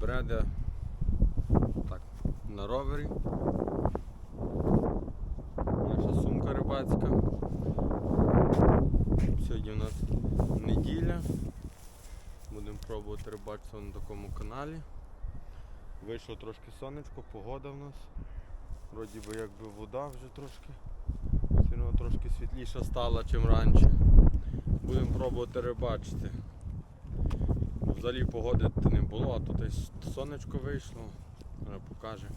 бреде так, на ровері. Наша сумка рибацька. Сьогодні у нас неділя. Будемо пробувати рибачити на такому каналі. Вийшло трошки сонечко, погода в нас. Вроді би якби вода вже трошки. Все одно трошки світліша стала, чим раніше. Будемо пробувати рибачити. Взагалі погоди не було, а тут ось сонечко вийшло. Покаже.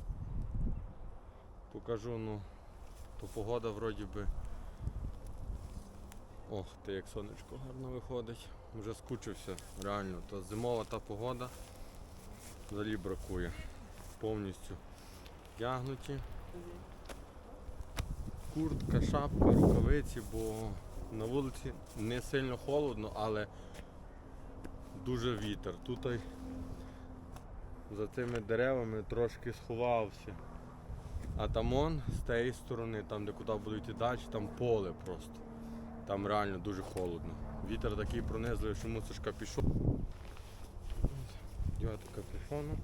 Покажу, ну, то погода вроді би. Ох ти, як сонечко гарно виходить. Вже скучився, реально. То зимова та погода взагалі бракує. Повністю тягнуті. Куртка, шапка, рукавиці, бо на вулиці не сильно холодно, але дуже вітер. Тут за цими деревами трошки сховався. А там он з тієї сторони, там де куди будуть йти далі, там поле просто. Там реально дуже холодно. Вітер такий пронизливий, що мусиш капюшон. Дівати капюшону.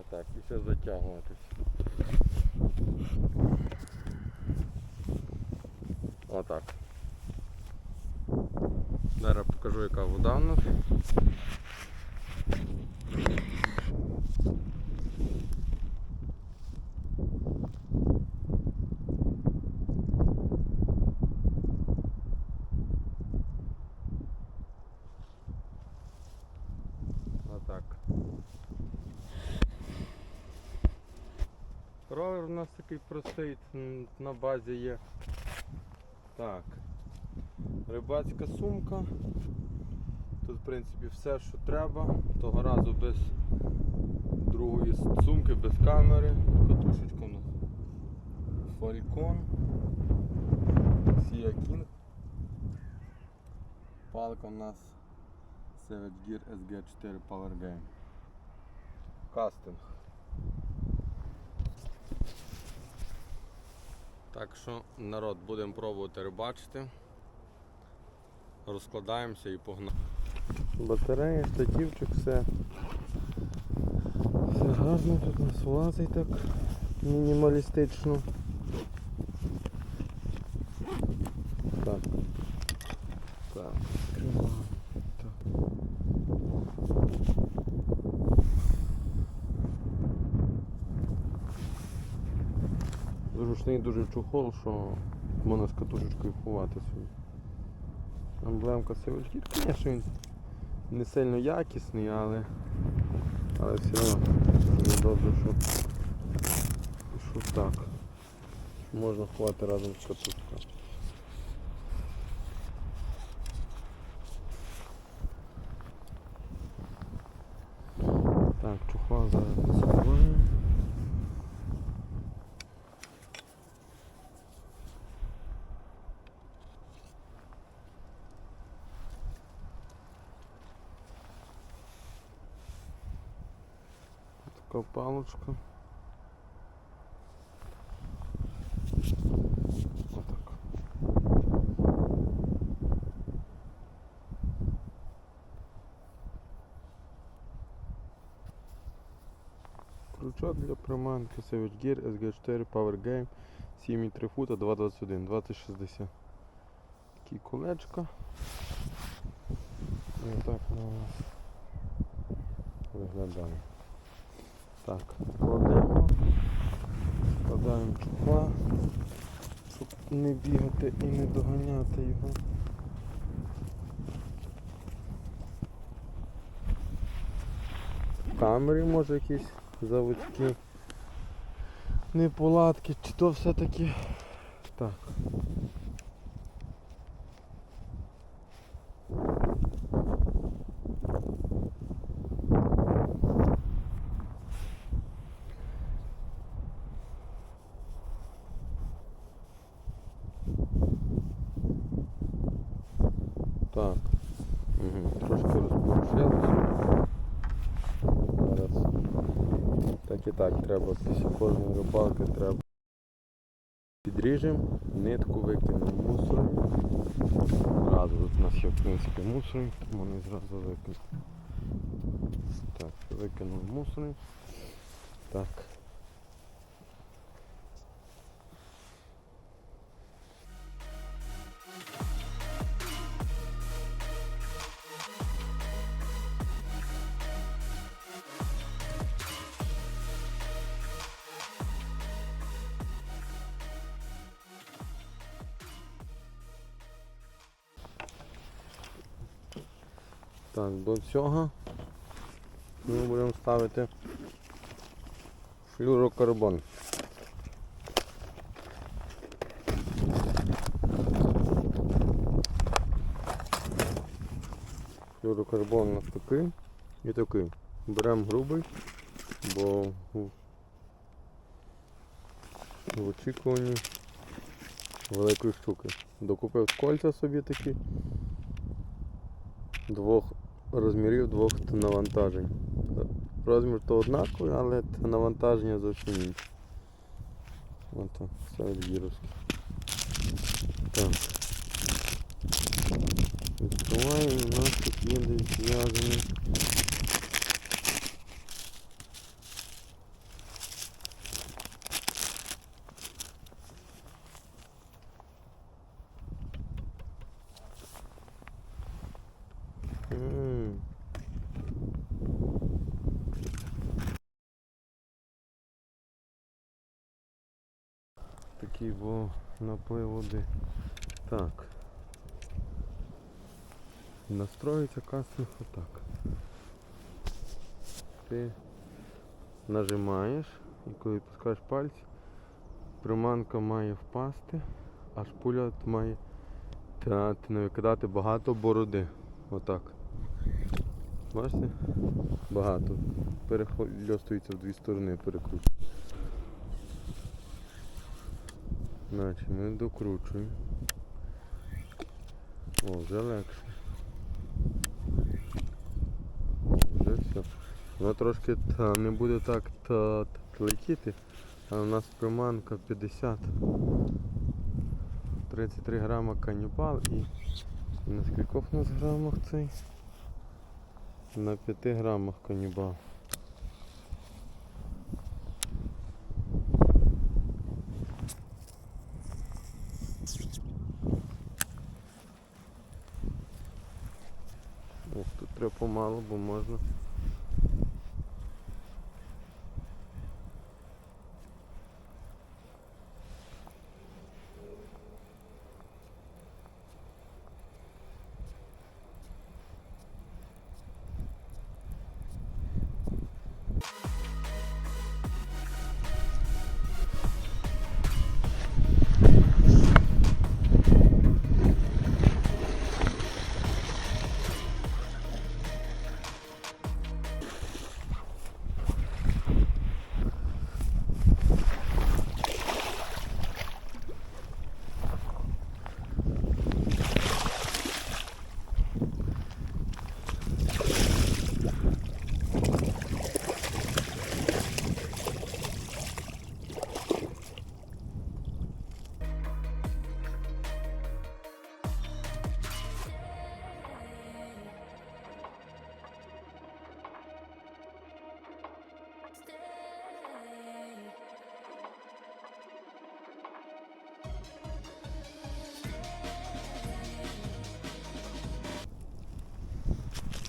Отак, і все затягуватись. Отак. Зараз покажу яка вода в нас. Отак. Ровер у нас такий простий, на базі є. Так. Рибацька сумка. Тут в принципі все, що треба. Того разу без другої сумки, без камери. Катушечка у нас. Falcon. Sia. Палка у нас Savage Gear SG4 Power Game. Кастинг. Так що, народ, будемо пробувати рибачити. Розкладаємося і погнали. Батарея, штативчик, все. Все гарно, тут нас влазить так мінімалістично. Так. Так, відкриваємо. Зручний дуже чохол, що можна з катушечкою ховати собі. Емблемка сивочки, звісно, він не сильно якісний, але, але все одно добре, що, що так. Можна ховати разом з катушкою. Так, чохла зараз закриваємо. Така палочка. Крючок для приманки Savage Gear SG4 Power Game 7,3 фута 2,21 2060. Такі колечка. І отак воно виглядає. Так, кладемо, складаємо чохла, щоб не бігати і не доганяти його. Камері може якісь заводські неполадки, чи то все-таки так. Так. Угу. Трошки розпорушилося. Зараз. Після кожної рибалки треба Підріжемо, нитку викинемо в мусор. Зразу тут у нас є в принципі мусор, тому не зразу викинуть. Так, викинув в мусор. Так. Так, до цього ми будемо ставити флюрокарбон. Флюрокарбон у нас такий і такий. Беремо грубий, бо в очікуванні великої штуки. Докупив кольця собі такі двох розмірів двох навантажень. Розмір то однаковий, але навантаження зовсім інше. Ото, все віровське. Так. Відкриваємо, у нас тут є десь зв'язаний. Такий бо наплив води. Так. Настроїться кастинг отак. Ти нажимаєш і коли пускаєш пальці, приманка має впасти, аж пуля має та, не викидати багато бороди. Отак. Бачите? Багато. Перехльостується в дві сторони, перекручує. Значить, ми докручуємо. О, вже легше. О, вже все. Воно трошки та, не буде так та, та, летіти, а у нас приманка 50. 33 грама канібал і на скількох у нас грамах цей? На 5 грамах канібал. Ох, помало, бо можна.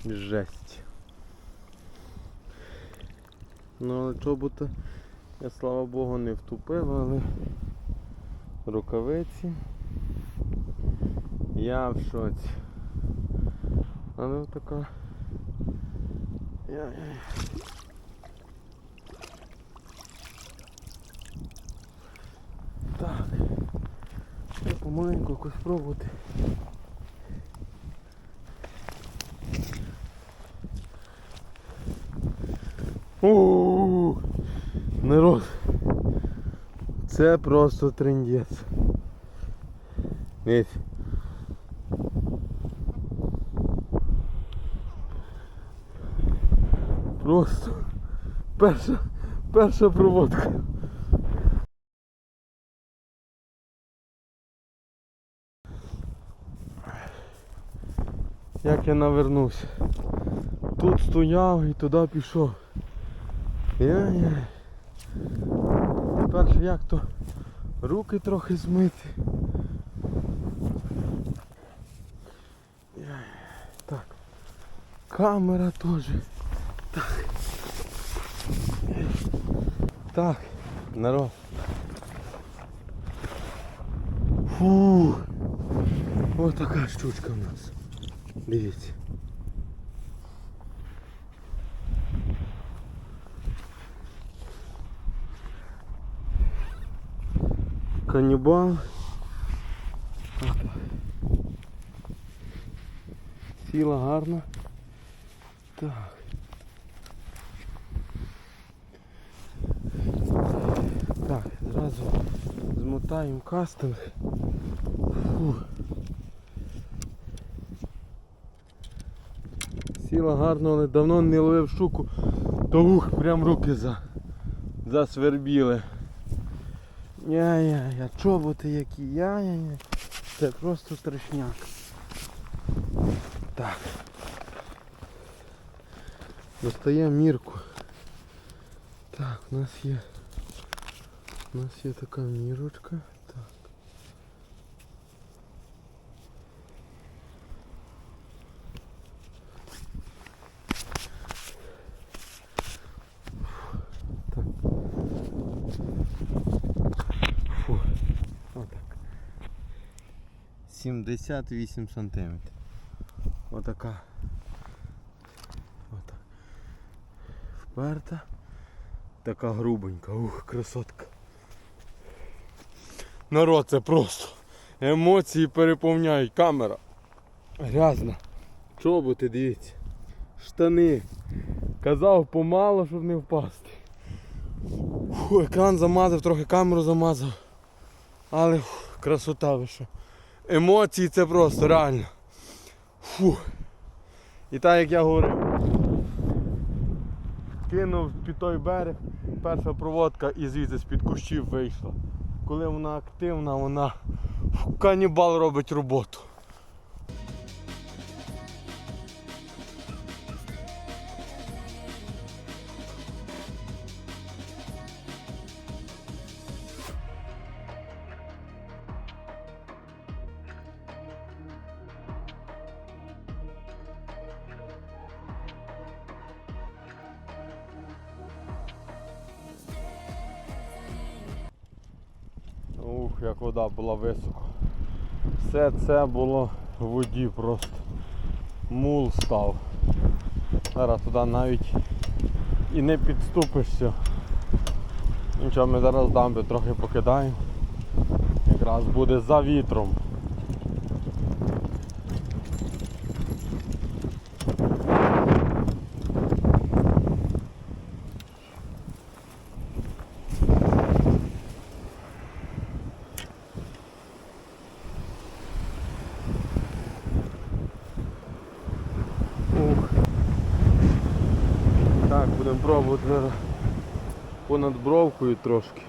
Жесть. Ну але чобота я слава Богу не втупив, але рукавиці. Я в шоці. Але така. Яй-яй. Так. Я помаленьку якось пробувати. Це просто трендець. Дивіться. Просто перша перша проводка. Як я навернувся. Тут стояв і туди пішов. Я, я ще як то руки трохи змити. Так. Камера теж. Так. Так, народ. Фу. Ось така штучка в нас. Дивіться. Канібал. Сіла гарна. Так. Так, зразу змотаємо кастинг. Фу. Сіла гарно, але давно не ловив щуку, то ух, прям руки за, засвербіли. А чоботи які, яй-яй. Це просто страшняк. Так. Достаємо мірку. Так, у нас є. У нас є така мірочка. 78 сантиметрів. Отака. Отак. Вперта. Така грубенька. Ух, красотка. Народ, це просто. Емоції переповняють. Камера. Грязна. Чоботи, дивіться. Штани. Казав помало, щоб не впасти. Фу, екран замазав, трохи камеру замазав. Але фу, красота ви. Емоції це просто реально. Фу. І так як я говорив. Кинув під той берег, перша проводка і звідси з-під кущів вийшла. Коли вона активна, вона канібал робить роботу. Була високо. Все це було в воді просто. Мул став. Зараз туди навіть і не підступишся. Нічого, ми зараз дамби трохи покидаємо. Якраз буде за вітром. Понад бровкою трошки.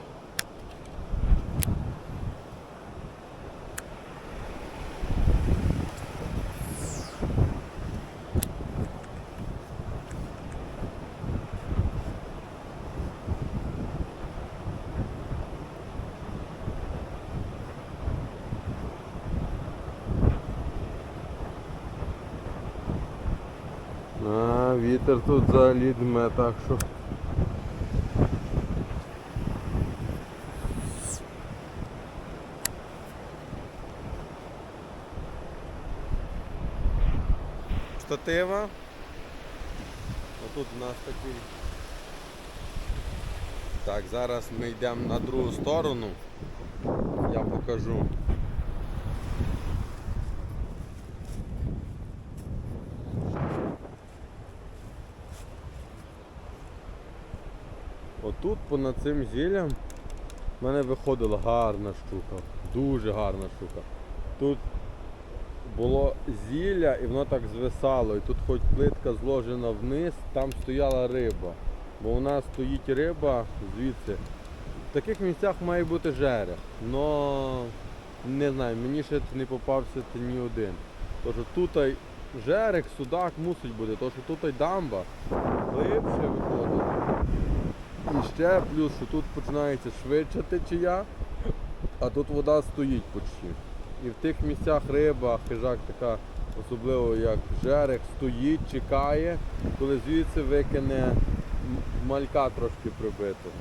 А, вітер тут взагалі дме, так що. Штатива. Отут у нас такий. Так, зараз ми йдемо на другу сторону. Я покажу. Отут понад цим зіллям в мене виходила гарна штука. Дуже гарна штука. Тут було зілля і воно так звисало. І тут хоч плитка зложена вниз, там стояла риба. Бо у нас стоїть риба звідси. В таких місцях має бути жерех. Но не знаю, мені ще не попався ні один. Тож тут жерех, судак мусить бути, тому що тут дамба глибше виходить. І ще плюс, що тут починається швидше течія, а тут вода стоїть почти. І в тих місцях риба, хижак така, особливо як жерех, стоїть, чекає, коли звідси викине малька трошки прибитого.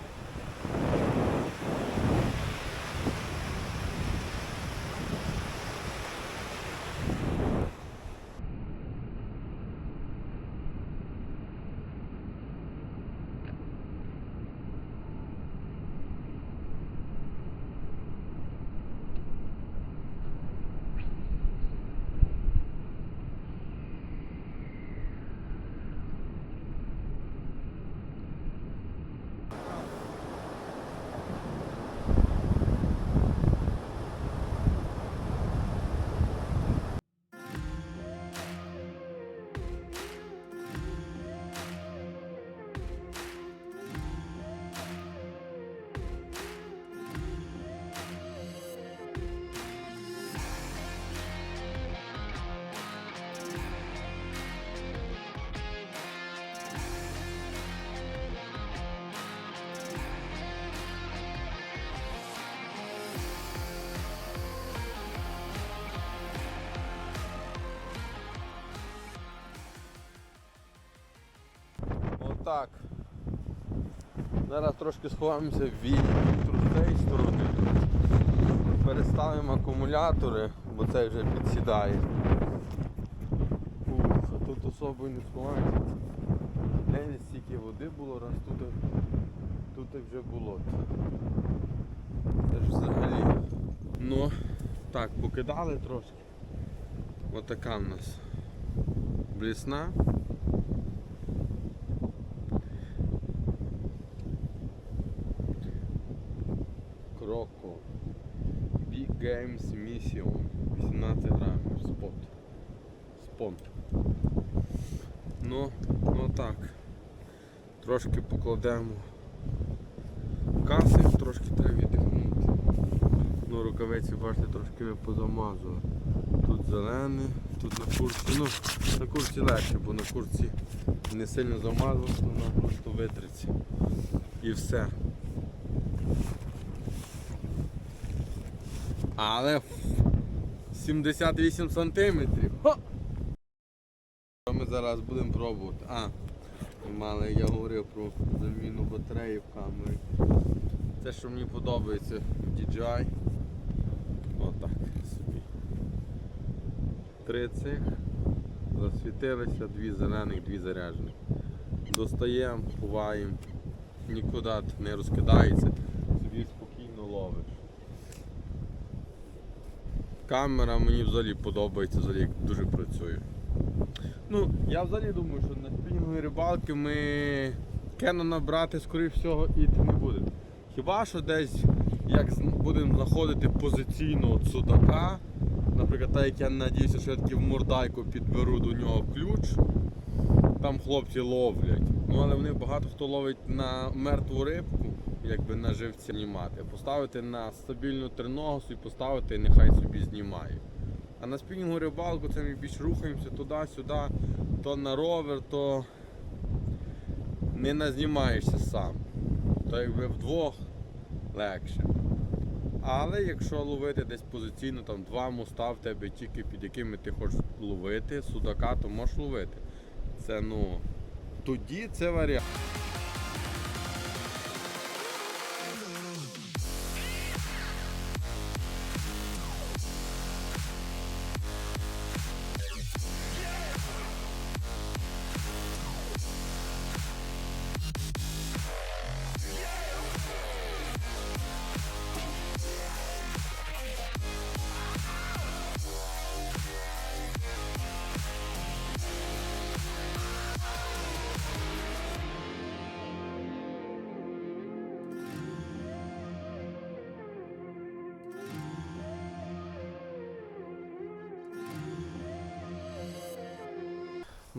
Отак. Зараз трошки сховаємося від вітру з сторони. Переставимо акумулятори, бо цей вже підсідає. Ух, а тут особо не сховаємося. Глянь, стільки води було, раз тут, тут вже болото. Це ж взагалі. Ну, так, покидали трошки. Отака в нас блісна. Games 18 грамів. Спот. Спонт. Ну, ну так. Трошки покладемо каси, трошки треба віддихнути. Ну, рукавиці, бачите, трошки ми позамазували. Тут зелене, тут на курці. Ну, на курці легше, бо на курці не сильно замазувати, вона просто витреться. І все. Але 78 сантиметрів. Ха! Що ми зараз будемо пробувати? А, мали, я говорив про заміну батареї в камері. Це, що мені подобається в DJI. Отак собі. Три цих. Засвітилися, дві зелених, дві заряджених. Достаємо, ховаємо, нікуди не розкидається, собі спокійно ловиш. Камера мені взагалі подобається, взагалі дуже працює. Ну, я взагалі думаю, що на спінінгові рибалки ми Кенона брати, скоріш всього, іти не будемо. Хіба що десь як будемо знаходити позиційно от судака, наприклад, так як я надіюся, що я таки в мордайку підберу до нього ключ, там хлопці ловлять. Ну але вони багато хто ловить на мертву рибку, якби на живці знімати. Поставити на стабільну триногосу і поставити, і нехай собі знімає. А на спінінгу рибалку це ми більш рухаємося туди-сюди, то на ровер, то не назнімаєшся сам. То якби вдвох легше. Але якщо ловити десь позиційно, там два моста в тебе тільки під якими ти хочеш ловити, судака, то можеш ловити. Це ну. Тоді це варіант.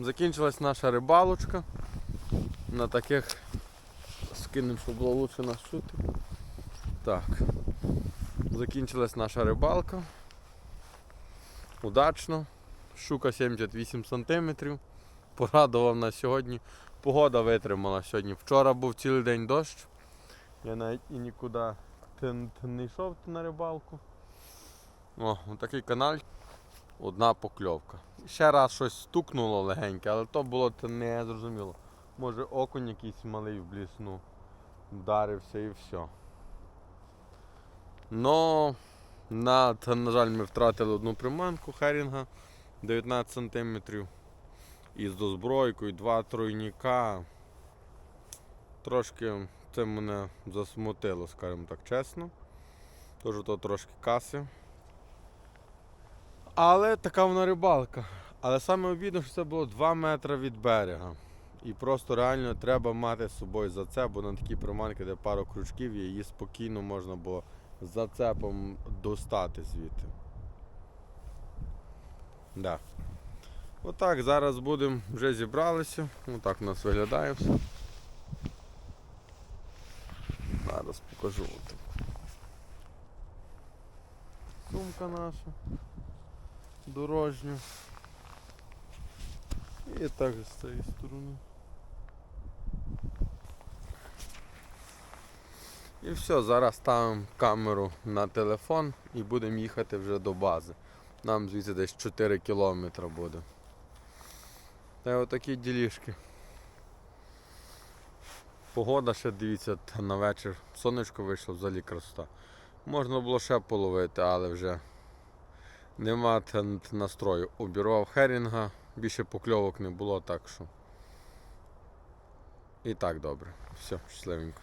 Закінчилась наша рибалочка. На таких скинемо, щоб було лучше нас чути. Так. Закінчилась наша рибалка. Удачно. Щука 78 см. Порадував нас сьогодні. Погода витримала сьогодні. Вчора був цілий день дощ. Я навіть і нікуди не йшов на рибалку. О, такий канал. Одна покльовка. Ще раз щось стукнуло легеньке, але то було не зрозуміло. Може окунь якийсь малий в блісну. Вдарився і все. Но, на, на жаль, ми втратили одну приманку Херінга 19 см. Із дозбройкою, два тройніка. Трошки це мене засмутило, скажімо так чесно. Тож то трошки каси. Але така вона рибалка. Але саме обідно, що це було 2 метри від берега. І просто реально треба мати з собою за це, бо на такі приманки, де пару крючків, її спокійно можна було зацепом достати звідти. Да. Отак, зараз будемо, вже зібралися. Отак у нас виглядає все. Зараз покажу. Сумка наша дорожня. І так з цієї сторони. І все, зараз ставимо камеру на телефон і будемо їхати вже до бази. Нам звідси десь 4 кілометри буде. Та отакі ділішки. Погода ще дивіться на вечір. Сонечко вийшло взагалі красота. Можна було ще половити, але вже нема настрою. Обірвав херінга, більше покльовок не було, так що. І так добре. Все, щасливенько.